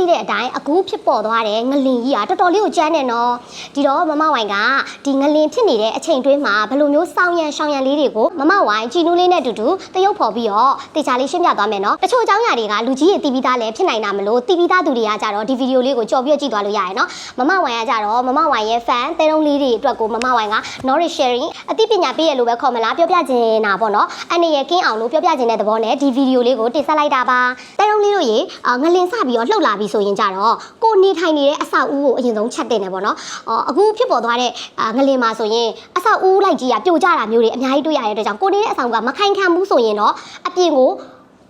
အကုန်လုံးသိတဲ့အတိုင်းအခုဖြစ်ပေါ်သွားတဲ့ငလင်ကြီးอ่ะတော်တော်လေးကိုကြမ်းနေနော်ဒီတော့မမဝိုင်ကဒီငလင်ဖြစ်နေတဲ့အချိန်တွင်းမှာဘယ်လိုမျိုးစောင်းရံရှောင်းရံလေးတွေကိုမမဝိုင်ကြည်နူးလေးနဲ့အတူတူတရုပ်ဖော်ပြီးတော့တေချာလေးရှင်းပြသွားမယ်နော်တချို့အကြောင်းအရာတွေကလူကြီးရဲ့တီးပြီးသားလည်းဖြစ်နိုင်တာမလို့တီးပြီးသားသူတွေကကြတော့ဒီဗီဒီယိုလေးကိုကြော်ပြီးတော့ကြည့်သွားလို့ရတယ်နော်မမဝိုင်ကကြတော့မမဝိုင်ရဲ့ fan တဲတုံးလေးတွေအတွက်ကိုမမဝိုင်က knowledge sharing အသိပညာပေးရလို့ပဲခေါ်မလားပြောပြခြင်းတာပေါ့နော်အနေရကင်းအောင်လို့ပြောပြခြင်းတဲ့သဘောနဲ့ဒီဗီဒီယိုလေးကိုတင်ဆက်လိုက်တာပါတဲတုံးလေးတို့ရေအာငလင်စပြီးတော့လှုပ်လာပြီဆိုရင်ကြတော့ကိုနေထိုင်နေတဲ့အဆောက်အဦကိုအရင်ဆုံးချက်တင်တယ်ပေါ့နော်အော်အခုဖြစ်ပေါ်သွားတဲ့အာငလင်မှာဆိုရင်အဆောက်အဦလိုက်ကြီးကပြိုကျတာမျိုးတွေအများကြီးတွေ့ရတဲ့အတွက်ကြောင့်ကိုနေတဲ့အဆောက်အဦကမခိုင်ခံဘူးဆိုရင်တော့အပြင်ကို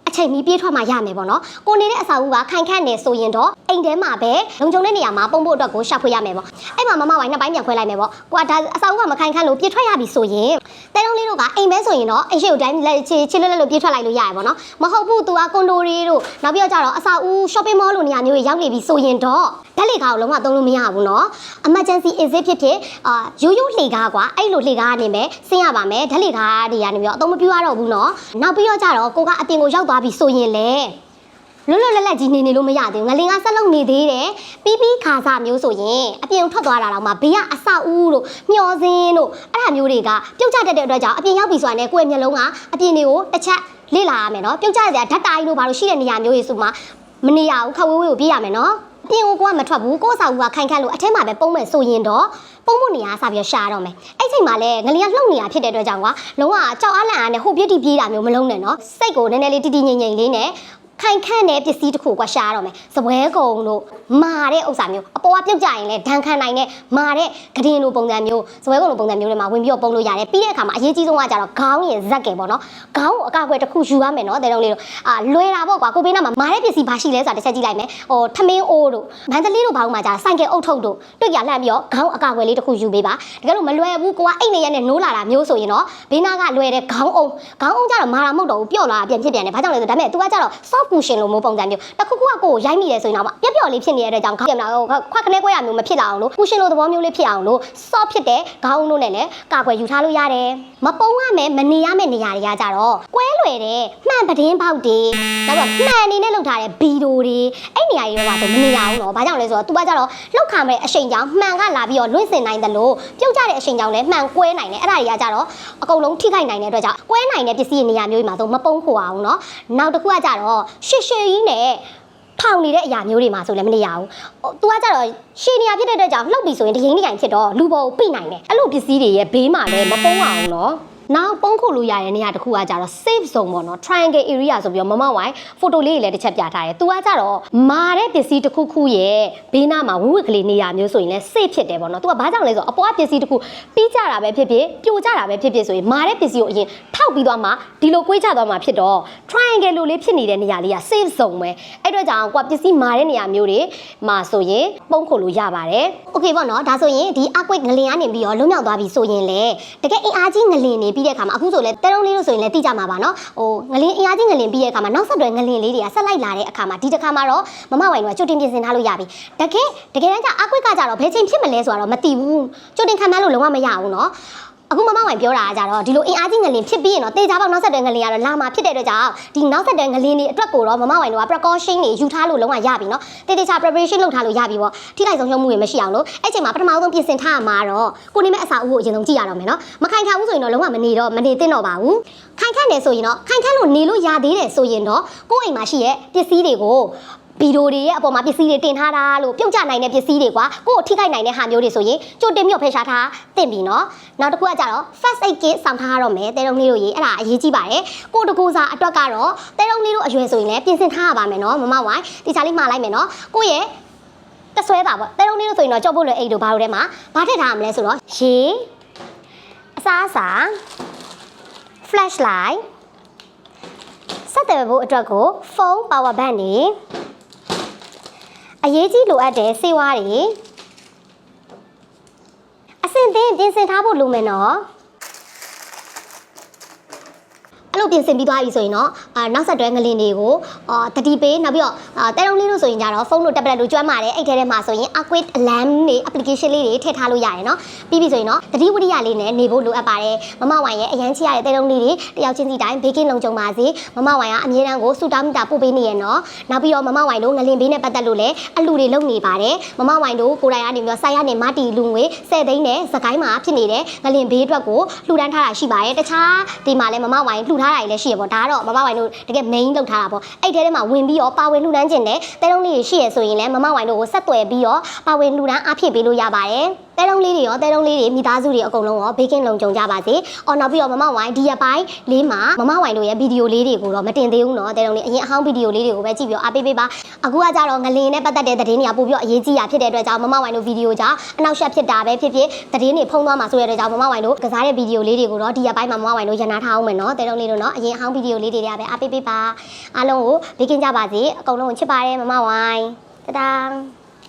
အချိန်မီပြေးထွက်မှရမယ်ပေါ့နော်ကိုနေတဲ့အဆောက်အဦကခိုင်ခန့်နေဆိုရင်တော့အိမ်ထဲမှာပဲလုံခြုံတဲ့နေရာမှာပုံဖို့အတွက်ကိုရှာဖွေရမယ်ပေါ့အဲ့မှာမမဝိုင်းနှစ်ပိုင်းပြန်ခွဲလိုက်မယ်ပေါ့ကိုကဒါအဆောက်အဦကမခိုင်ခန့်လို့ပြေးထွက်ရပြီဆိုရင်တဲတုံးလေးတို့ကအိမ်ပဲဆိုရင်တော့အိမ်ရှိကိုတိုင်းလက်ချေချေလွတ်လွတ်လို့ပြေးထွက်လိုက်လို့ရရပေါ့နော်မဟုတ်ဘူး तू ကကွန်ဒိုတွေတို့နောက်ပြီးတော့ကြတော့အဆောက်အဦ shopping mall လိုနေရာမျိုးတွေရောက်နေပြီဆိုရင်တော့ဓာတ်လေကားကိုလုံးဝသုံးလို့မရဘူးနော် emergency exit ဖြစ်ဖြစ်အာရိုးရိုးလှေကားကွာအဲ့လိုလှေကားကနေပဲဆင်းရပါမယ်ဓာတ်လေကားတွေကနေပြီးတော့အသုံးမပြုရတော့ဘူးနော်နောက်ပြီးတော့ကြတော့ကိုကအတင်ကိုရောက်သွားပြီဆိုရင်လေ လွတ်လွတ်လပ်လပ်ကြီးနေနေလို့မရသေးဘူးငလင်ကဆက်လုံးနေသေးတယ်ပြီးပြီးခါစားမျိုးဆိုရင်အပြင်ထွက်သွားတာတော့မှဘေးကအဆောက်အဦတို့မျောစင်းတို့အဲ့ဒါမျိုးတွေကပြုတ်ကျတတ်တဲ့အတွက်ကြောင့်အပြင်ရောက်ပြီဆိုတာနဲ့ကိုယ့်ရဲ့မျက်လုံးကအပြင်တွေကိုတစ်ချက်လေ့လာရမယ်နော်ပြုတ်ကျတဲ့ဓာတ်တိုင်းတို့ဘာလို့ရှိတဲ့နေရာမျိုးတွေဆိုမှမနေရဘူးခက်ဝေးဝေးကိုပြေးရမယ်နော်အပြင်ကိုကိုကမထွက်ဘူးကိုယ့်အဆောက်အဦကခိုင်ခန့်လို့အထက်မှာပဲပုံမဲ့ဆိုရင်တော့ပုံမှုနေရာစပြီးရှာတော့မယ်အဲ့ချိန်မှာလဲငလင်ကလှုပ်နေတာဖြစ်တဲ့အတွက်ကြောင့်ကွာလုံးဝကြောက်အားလန့်အားနဲ့ဟိုပြစ်တီပြေးတာမျိုးမလုံးနဲ့နော်စိတ်ကိုနည်းနည်းလေးတီတီငိမ့်ငိမ့်လေးနဲ့ ခိုင်ခန့်တဲ့ပစ္စည်းတစ်ခုကရှားတော့မယ်စပွဲကုံတို့မာတဲ့ဥစ္စာမျိုးအပေါ်ကပြုတ်ကြရင်လည်းဒဏ်ခံနိုင်တဲ့မာတဲ့ဂဒင်းလိုပုံစံမျိုးစပွဲကုံလိုပုံစံမျိုးတွေမှာဝင်ပြီးတော့ပုံလို့ရတယ်ပြီးတဲ့အခါမှာအရေးကြီးဆုံးကကြတော့ခေါင်းရယ်ဇက်ကယ်ပေါ့နော်ခေါင်းကိုအကာအကွယ်တစ်ခုယူရမယ်နော်တဲ့တုံးလေးတို့အာလွယ်တာပေါ့ကွာကိုဘေးနားမှာမာတဲ့ပစ္စည်းဘာရှိလဲဆိုတာတစ်ချက်ကြည့်လိုက်မယ်ဟိုထမင်းအိုးတို့မန္တလေးတို့ဘာလို့မှကြာဆိုင်ကယ်အုပ်ထုပ်တို့တွေ့ကြလှမ်းပြီးတော့ခေါင်းအကာအကွယ်လေးတစ်ခုယူပေးပါတကယ်လို့မလွယ်ဘူးကိုကအိတ်နေရက်နဲ့နိုးလာတာမျိုးဆိုရင်တော့ဘေးနားကလွယ်တဲ့ခေါင်းအုံခေါင်းအုံကြတော့မာတာမဟုတ်တော့ဘူးပျော့လာတာပြန်ဖြစ်ပြန်တယ်ဘာကြောင့်လဲဆိုဒါပေမဲ့ तू ကကြတော့ soft cushion လိုမျိုးပုံစံမျိုးတစ်ခုခုကကိုကိုရိုက်မိတယ်ဆိုရင်တော့ပြက်ပျော်လေးဖြစ်နေတဲ့အတွက်ကြောင့်ခေါင်းပြန်လာတော့ခွက်ခနဲခွဲရမျိုးမဖြစ်လာအောင်လို့ cushion လိုသဘောမျိုးလေးဖြစ်အောင်လို့ soft ဖြစ်တဲ့ခေါင်းတို့နဲ့လည်းကာကွယ်ယူထားလို့ရတယ်မပုံရမယ်မနေရမယ်နေရာတွေကကြတော့ကွဲလွယ်တဲ့မှန်ပဒင်းပေါက်တွေနောက်တော့မှန်အနေနဲ့လုပ်ထားတဲ့ဘီဒိုတွေအဲ့နေရာတွေတော့မနေရဘူးနော်ဘာကြောင့်လဲဆိုတော့ तू ကကြတော့လောက်ခါမဲ့အချိန်ကြောင့်မှန်ကလာပြီးတော့လွင့်စင်နိုင်တယ်လို့ပြုတ်ကြတဲ့အချိန်ကြောင့်လည်းမှန်ကွဲနိုင်တယ်အဲ့ဒါတွေကကြတော့အကုန်လုံးထိခိုက်နိုင်တဲ့အတွက်ကြောင့်ကွဲနိုင်တဲ့ပစ္စည်းနေရာမျိုးတွေမှာတော့မပုံခိုအောင်နော်နောက်တစ်ခုကကြတော့ရှစ်ရှည်ကြီးနဲ့ထောင်နေတဲ့အရာမျိုးတွေမှာဆိုလည်းမနေရဘူးဟို तू ကကြတော့ရှည်နေရဖြစ်တဲ့အတွက်ကြောင့်လှုပ်ပြီဆိုရင်တရင်တရင်ဖြစ်တော့လူပေါ်ကိုပိနိုင်တယ်အဲ့လိုပစ္စည်းတွေရဲ့ဘေးမှာလည်းမပုံအောင်နော် နောက်ပုံခုလို့ရတဲ့နေရာတစ်ခုကကြတော့ safe zone ပေါ့နော် triangle area ဆိုပြီးတော့မမဝိုင်း photo လေးတွေလည်းတစ်ချက်ပြထားတယ်။ तू ကကြတော့မာတဲ့ပစ္စည်းတစ်ခုခုရဲ့ဘေးနားမှာဝဝကလေးနေရာမျိုးဆိုရင်လည်း safe ဖြစ်တယ်ပေါ့နော်။ तू ကဘာကြောင့်လဲဆိုတော့အပေါ်ကပစ္စည်းတစ်ခုပြီးကြတာပဲဖြစ်ဖြစ်ပြိုကြတာပဲဖြစ်ဖြစ်ဆိုရင်မာတဲ့ပစ္စည်းကိုအရင်ထောက်ပြီးသွားမှဒီလိုကွေးချသွားမှဖြစ်တော့ triangle လိုလေးဖြစ်နေတဲ့နေရာလေးက safe zone ပဲ။အဲ့တော့ကြောင့်ကွာပစ္စည်းမာတဲ့နေရာမျိုးတွေမှာဆိုရင်ပုံခုလို့ရပါတယ်။ Okay ပေါ့နော်ဒါဆိုရင်ဒီ earthquake ငလင်ကနေပြီးတော့လွတ်မြောက်သွားပြီဆိုရင်လေတကယ်အင်အားကြီးငလင်နေပြီးတဲ့အခါမှာအခုဆိုလဲတဲတုံးလေးလို့ဆိုရင်လည်းသိကြမှာပါနော်ဟိုငလင်အင်အားကြီးငလင်ပြီးတဲ့အခါမှာနောက်ဆက်တွဲငလင်လေးတွေကဆက်လိုက်လာတဲ့အခါမှာဒီတစ်ခါမှာတော့မမဝိုင်ကကြိုတင်ပြင်ဆင်ထားလို့ရပြီတကယ်တကယ်တမ်းကျ earthquake ကကြတော့ဘယ်ချိန်ဖြစ်မလဲဆိုတော့မသိဘူးကြိုတင်ခံမှန်းလို့လုံးဝမရဘူးနော် အခုမမဝိုင်ပြောတာကကြတော့ဒီလိုအင်အားကြီးငလင်ဖြစ်ပြီးရင်တော့တေချာပေါက်နောက်ဆက်တွဲငလင်ကတော့လာမှာဖြစ်တဲ့အတွက်ကြောင့်ဒီနောက်ဆက်တွဲငလင်တွေအတွက်ကိုတော့မမဝိုင်တို့က precaution တွေယူထားလို့လုံးဝရပြီနော်တေတေချာ preparation လုပ်ထားလို့ရပြီပေါ့ထိခိုက်ဆုံးရှုံးမှုတွေမရှိအောင်လို့အဲ့ချိန်မှာပထမဆုံးပြင်ဆင်ထားရမှာတော့ကိုနေမဲ့အစာအုပ်ကိုအရင်ဆုံးကြည့်ရတော့မယ်နော်မခိုင်ခံဘူးဆိုရင်တော့လုံးဝမနေတော့မနေသင့်တော့ပါဘူးခိုင်ခန့်တယ်ဆိုရင်တော့ခိုင်ခန့်လို့နေလို့ရသေးတယ်ဆိုရင်တော့ကိုယ့်အိမ်မှာရှိရဲ့ပစ္စည်းတွေကို ဗီဒီယိုတွေရဲ့အပေါ်မှာပစ္စည်းတွေတင်ထားတာလို့ပြုတ်ကျနိုင်တဲ့ပစ္စည်းတွေကွာကိုယ့်ကိုထိခိုက်နိုင်တဲ့ဟာမျိုးတွေဆိုရင်ကြိုတင်ပြီးတော့ဖယ်ရှားထားတင်ပြီနော်နောက်တစ်ခုကကြတော့ first aid kit ဆောင်ထားရတော့မယ်တဲတုံးလေးတို့ရေအဲ့ဒါအရေးကြီးပါတယ်ကိုယ့်တကူစားအတွက်ကတော့တဲတုံးလေးတို့အရွယ်ဆိုရင်လည်းပြင်ဆင်ထားရပါမယ်နော်မမဝိုင်းဒီချာလေးမှားလိုက်မယ်နော်ကိုယ့်ရဲ့တဆွဲတာပေါ့တဲတုံးလေးတို့ဆိုရင်တော့ကြောက်ဖို့လွယ်အိတ်တို့ဘာလို့ထဲမှာဘာထည့်ထားရမလဲဆိုတော့ရေအစားအစာ flashlight ဆက်တယ်ဖို့အတွက်ကိုဖုန်း power bank နေ အရေးကြီးလိုအပ်တဲ့စေဝါးတွေအစင်သင်းပြင်ဆင်ထားဖို့လိုမယ်နော် အအဲ့လိုပြင်ဆင်ပြီးသွားပြီဆိုရင်တော့အာနောက်ဆက်တွဲငလင်တွေကိုအာတတိပေးနောက်ပြီးတော့အာတဲတုံးလေးလို့ဆိုရင်ကြတော့ဖုန်းတို့ tablet တို့ကျွမ်းပါတယ်အဲ့ထဲထဲမှာဆိုရင် Aquid Alarm တွေ application လေးတွေထည့်ထားလို့ရတယ်နော်ပြီးပြီဆိုရင်တော့တတိဝိရိယလေးနဲ့နေဖို့လိုအပ်ပါတယ်မမဝိုင်ရဲ့အရန်ချရတဲ့တဲတုံးလေးတွေတယောက်ချင်းစီတိုင်းဘေးကင်းလုံခြုံပါစေမမဝိုင်ကအမြဲတမ်းကိုစူတောင်းတာပို့ပေးနေရနော်နောက်ပြီးတော့မမဝိုင်တို့ငလင်ဘေးနဲ့ပတ်သက်လို့လည်းအလူတွေလုပ်နေပါတယ်မမဝိုင်တို့ကိုယ်တိုင်ကနေပြီးတော့ဆိုင်ရနေမတီလူငွေ10သိန်းနဲ့စကိုင်းမှာဖြစ်နေတဲ့ငလင်ဘေးအတွက်ကိုလှူဒန်းထားတာရှိပါတယ်တခြားဒီမှာလည်းမမဝိုင်လှူထားတာတွေလည်းရှိရပေါ့ဒါကတော့မမဝိုင်တို့တကယ် main လုပ်ထားတာပေါ့အဲ့ထဲထဲမှာဝင်ပြီးတော့ပါဝင်လှူဒန်းခြင်းနဲ့တဲတုံးလေးတွေရှိရဆိုရင်လည်းမမဝိုင်တို့ကိုဆက်သွယ်ပြီးတော့ပါဝင်လှူဒန်းအားဖြည့်ပေးလို့ရပါတယ် တဲတုံးလေးတွေရောတဲတုံးလေးတွေမိသားစုတွေအကုန်လုံးရောဘေးကင်းလုံခြုံကြပါစေ။အော်နောက်ပြီးတော့မမဝိုင်းဒီရပိုင်းလေးမှာမမဝိုင်းတို့ရဲ့ဗီဒီယိုလေးတွေကိုတော့မတင်သေးဘူးနော်တဲတုံးလေးအရင်အဟောင်းဗီဒီယိုလေးတွေကိုပဲကြည့်ပြီးတော့အားပေးပေးပါ။အခုကကြတော့ငလင်းနဲ့ပတ်သက်တဲ့သတင်းတွေကပို့ပြီးတော့အရေးကြီးတာဖြစ်တဲ့အတွက်ကြောင့်မမဝိုင်းတို့ဗီဒီယိုကြောင့်အနောက်ရှက်ဖြစ်တာပဲဖြစ်ဖြစ်သတင်းတွေဖုံးသွားမှာဆိုရတဲ့ကြောင့်မမဝိုင်းတို့ကစားတဲ့ဗီဒီယိုလေးတွေကိုတော့ဒီရပိုင်းမှာမမဝိုင်းတို့ရန်နာထားအောင်မယ်နော်တဲတုံးလေးတို့နော်အရင်အဟောင်းဗီဒီယိုလေးတွေတွေကပဲအားပေးပေးပါ။အားလုံးကိုဘေးကင်းကြပါစေ။အကုန်လုံးကိုချစ်ပါတယ်မမဝိုင်း။တဒါ